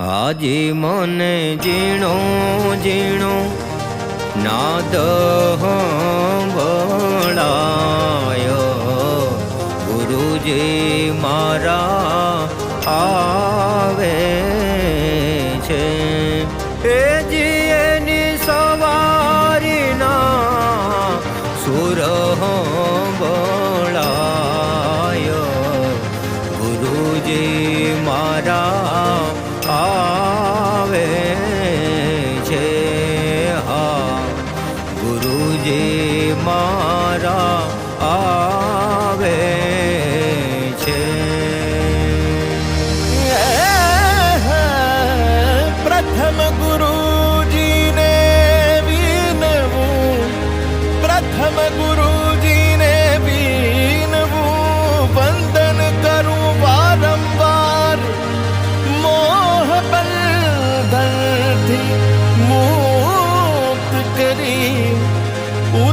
આજે મને જીણો જીણો નાદ ભણાય ગુરુજી મારા આવે છે. એ જીએની સવારીના સુર ભ જે મારા આવે છે. પ્રથમ ગુરુજીને વિનવું, પ્રથમ ગુરુજીને વિનવું, વંદન કરું વારંવાર. મોહ બંધનથી મુક્ત કરી O